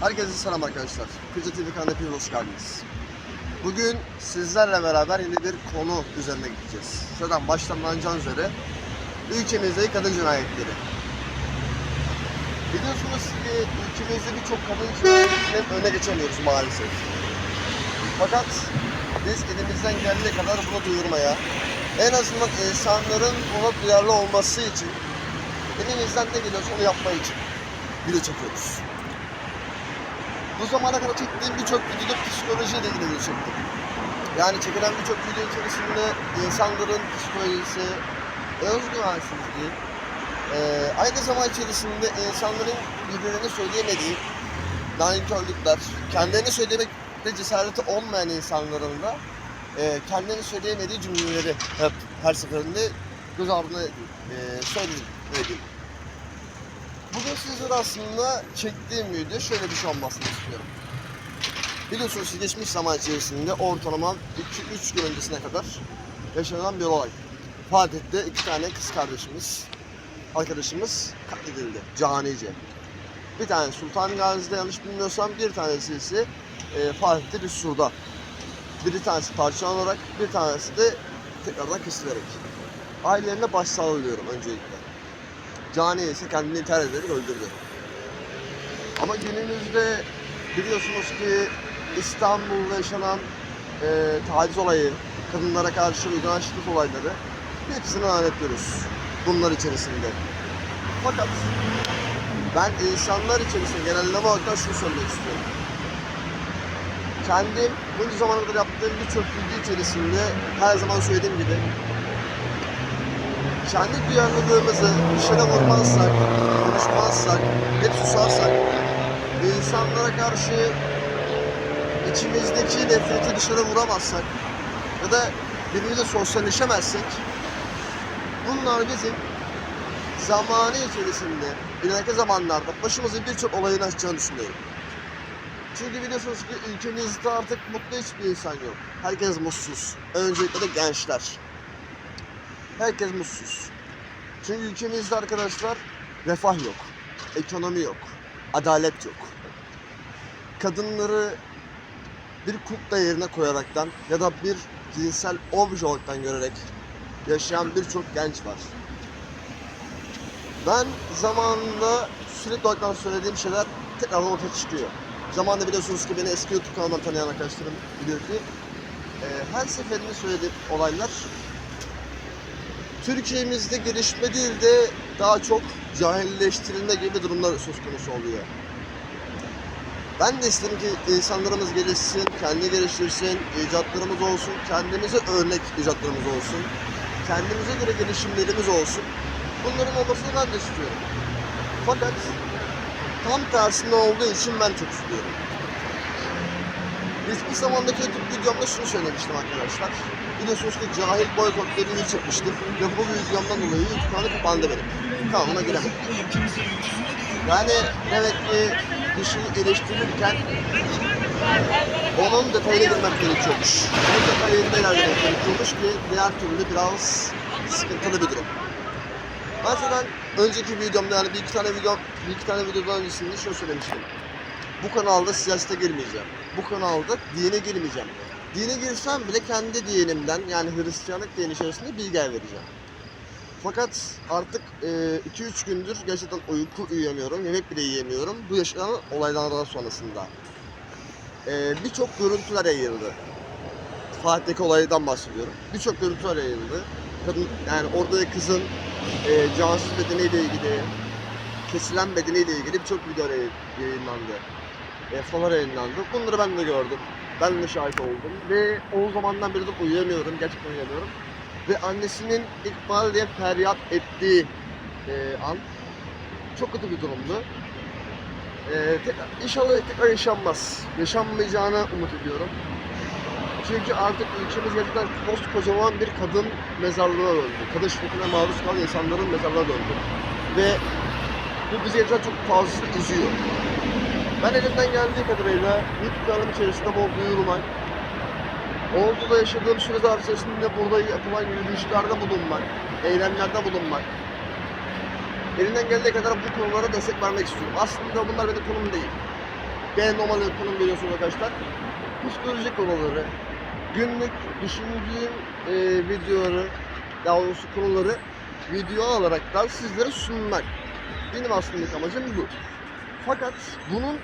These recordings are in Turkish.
Herkese selam arkadaşlar. Kırca TV kanalına hepiniz hoş geldiniz. Bugün sizlerle beraber yeni bir konu üzerine gideceğiz. Zaten baştan anlayacağınız üzere ülkemizdeki kadın cinayetleri. Biliyorsunuz ki ülkemizde birçok kadın cinayetinin önüne geçemiyoruz maalesef. Fakat biz elimizden geldiği kadar bunu duyurmaya, en azından insanların buna duyarlı olması için elimizden ne geliyorsa onu yapmak için video çekiyoruz. Bu zamana kadar çektiğim birçok videoda psikolojiyle ilgili çektim. Yani çekilen birçok video içerisinde insanların psikolojisi, özgüvensizliği, eee aynı zaman içerisinde insanların birbirlerine söyleyemediği nankörlükler, kendilerini söylemekte cesareti olmayan insanların da eee kendilerini söyleyemediği cümleleri hep her seferinde göz ardına eee söyledim. Bugün sizlere aslında çektiğim video şöyle bir şey olmasını istiyorum. Biliyorsunuz geçmiş zaman içerisinde ortalama 2-3 gün öncesine kadar yaşanan bir olay. Fatih'te iki tane kız kardeşimiz, arkadaşımız katledildi canice. Bir tane Sultan Gazi'de yanlış bilmiyorsam bir tanesi ise e, Fatih'te bir surda. Bir tanesi parçalanarak bir tanesi de tekrardan kesilerek. Ailelerine başsağlığı diliyorum öncelikle. Cani ise kendini intihar ederek öldürdü. Ama günümüzde biliyorsunuz ki İstanbul'da yaşanan e, taciz olayı, kadınlara karşı uygulanan şiddet olayları hepsini lanetliyoruz bunlar içerisinde. Fakat ben insanlar içerisinde genelleme olarak şunu söylemek istiyorum. Kendim bunca zamana yaptığım birçok video içerisinde her zaman söylediğim gibi kendi duyarlılığımızı dışarı vurmazsak, konuşmazsak, hep susarsak, insanlara karşı içimizdeki nefreti dışarı vuramazsak ya da birbirimizle sosyalleşemezsek bunlar bizim zamanı içerisinde ileriki zamanlarda başımızın birçok olayını açacağını düşünüyorum. Çünkü biliyorsunuz ki ülkemizde artık mutlu hiçbir insan yok. Herkes mutsuz. Öncelikle de gençler. Herkes mutsuz. Çünkü ülkemizde arkadaşlar refah yok, ekonomi yok, adalet yok. Kadınları bir kukla yerine koyaraktan ya da bir cinsel obje olaraktan görerek yaşayan birçok genç var. Ben zamanında sürekli olarak söylediğim şeyler tekrardan ortaya çıkıyor. Zamanında biliyorsunuz ki beni eski YouTube kanalından tanıyan arkadaşlarım biliyor ki e, her seferinde söylediğim olaylar Türkiye'mizde gelişme değil de daha çok cahilleştirilme gibi durumlar söz konusu oluyor. Ben de isterim ki insanlarımız gelişsin, kendi geliştirsin, icatlarımız olsun, kendimize örnek icatlarımız olsun, kendimize göre gelişimlerimiz olsun. Bunların olmasını ben de istiyorum. Fakat tam tersinde olduğu için ben çok istiyorum. Geçmiş zamandaki YouTube videomda şunu söylemiştim arkadaşlar. Biliyorsunuz ki cahil boykot diye bir çekmiştim. Ve bu videomdan dolayı YouTube kanalı kapandı benim. Kanalıma giremedim. Yani demek ki bir şeyi eleştirirken onun detayına girmek gerekiyormuş. Onun detayında ilerlemek gerekiyormuş ki diğer türlü biraz sıkıntılı bir durum. Ben önceki videomda yani bir iki tane video, bir iki tane videodan öncesinde şunu söylemiştim. Bu kanalda siyasete girmeyeceğim. Bu kanalda dine girmeyeceğim. Dine girsem bile kendi dinimden yani Hristiyanlık dini içerisinde bilgi vereceğim. Fakat artık 2-3 gündür gerçekten uyku uyuyamıyorum, yemek bile yiyemiyorum. Bu yaşanan olaylardan sonrasında. E, Birçok görüntüler yayıldı. Fatih'teki olaydan bahsediyorum. Birçok görüntüler yayıldı. Kadın, yani orada kızın e, cansız bedeniyle ilgili, kesilen bedeniyle ilgili birçok video yayı- yayınlandı. E, fotoğraflar yayınlandı. Bunları ben de gördüm. Ben de şahit oldum. Ve o zamandan beri de uyuyamıyorum. Gerçekten uyuyamıyorum. Ve annesinin İkbal diye feryat ettiği e, an çok kötü bir durumdu. E, tekrar, inşallah tekrar yaşanmaz. Yaşanmayacağına umut ediyorum. Çünkü artık ülkemiz gerçekten koskocaman bir kadın mezarlığına döndü. Kadın şiddetine maruz kalan insanların mezarlığına döndü. Ve bu bizi gerçekten çok fazla üzüyor. Ben elimden geldiği kadarıyla YouTube kanalım içerisinde bol duyurmak, Ordu'da yaşadığım süre zarfı içerisinde burada yapılan yürüyüşlerde bulunmak, eylemlerde bulunmak, elimden geldiği kadar bu konulara destek vermek istiyorum. Aslında bunlar benim konum değil. Ben normalde konum veriyorsunuz arkadaşlar. Psikolojik konuları, günlük düşündüğüm e, videoları, daha doğrusu konuları video olaraktan sizlere sunmak. Benim aslında amacım bu. Fakat bunun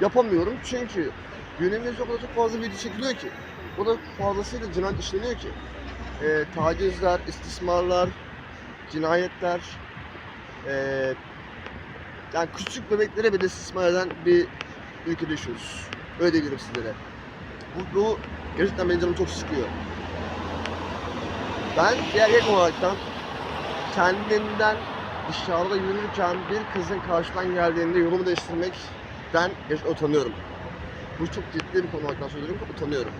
yapamıyorum çünkü günümüzde o kadar çok fazla video çekiliyor ki. O da fazlasıyla cinayet işleniyor ki. E, tacizler, istismarlar, cinayetler, e, yani küçük bebeklere bile istismar eden bir ülkede yaşıyoruz. Öyle diyebilirim sizlere. Bu, bu gerçekten benim canımı çok sıkıyor. Ben bir erkek olaraktan kendimden dışarıda yürürken bir kızın karşıdan geldiğinde yolumu değiştirmekten utanıyorum. Bu çok ciddi bir konu olarak söylüyorum ki utanıyorum.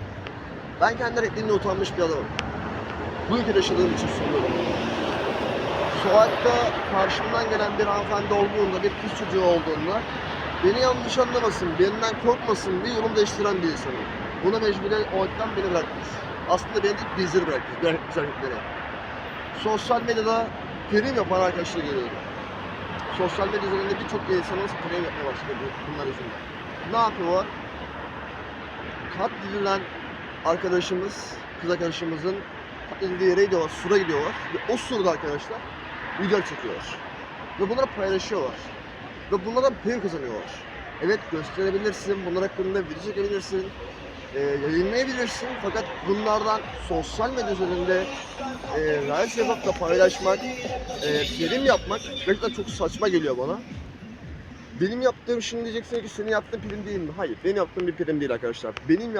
Ben kendi renkliğimle utanmış bir adamım. Bu ülkede yaşadığım için söylüyorum. Sokakta karşımdan gelen bir hanımefendi olduğunda, bir kız çocuğu olduğunda beni yanlış anlamasın, benden korkmasın diye yolumu değiştiren bir insanım. Buna mecburen o aktan beni bırakmış. Aslında beni değil, bizleri bırakmış, bırakmış hareketleri. Sosyal medyada prim yapan arkadaşları görüyorum. Sosyal medya üzerinde birçok insanımız prim yapmaya başladı bu- bunlar yüzünden. Ne yapıyorlar? Katledilen arkadaşımız, kız arkadaşımızın katledildiği yere gidiyorlar, sura gidiyorlar. Ve o surda arkadaşlar video çekiyorlar. Ve bunları paylaşıyorlar. Ve bunlardan prim kazanıyorlar. Evet gösterebilirsin, bunlar hakkında video çekebilirsin, e, yayınlayabilirsin. Fakat bunlardan sosyal medya üzerinde e, reels yapıp da paylaşmak, e, prim yapmak gerçekten çok saçma geliyor bana. Benim yaptığım şimdi diyeceksin ki senin yaptığın prim değil mi? Hayır, benim yaptığım bir prim değil arkadaşlar. Benim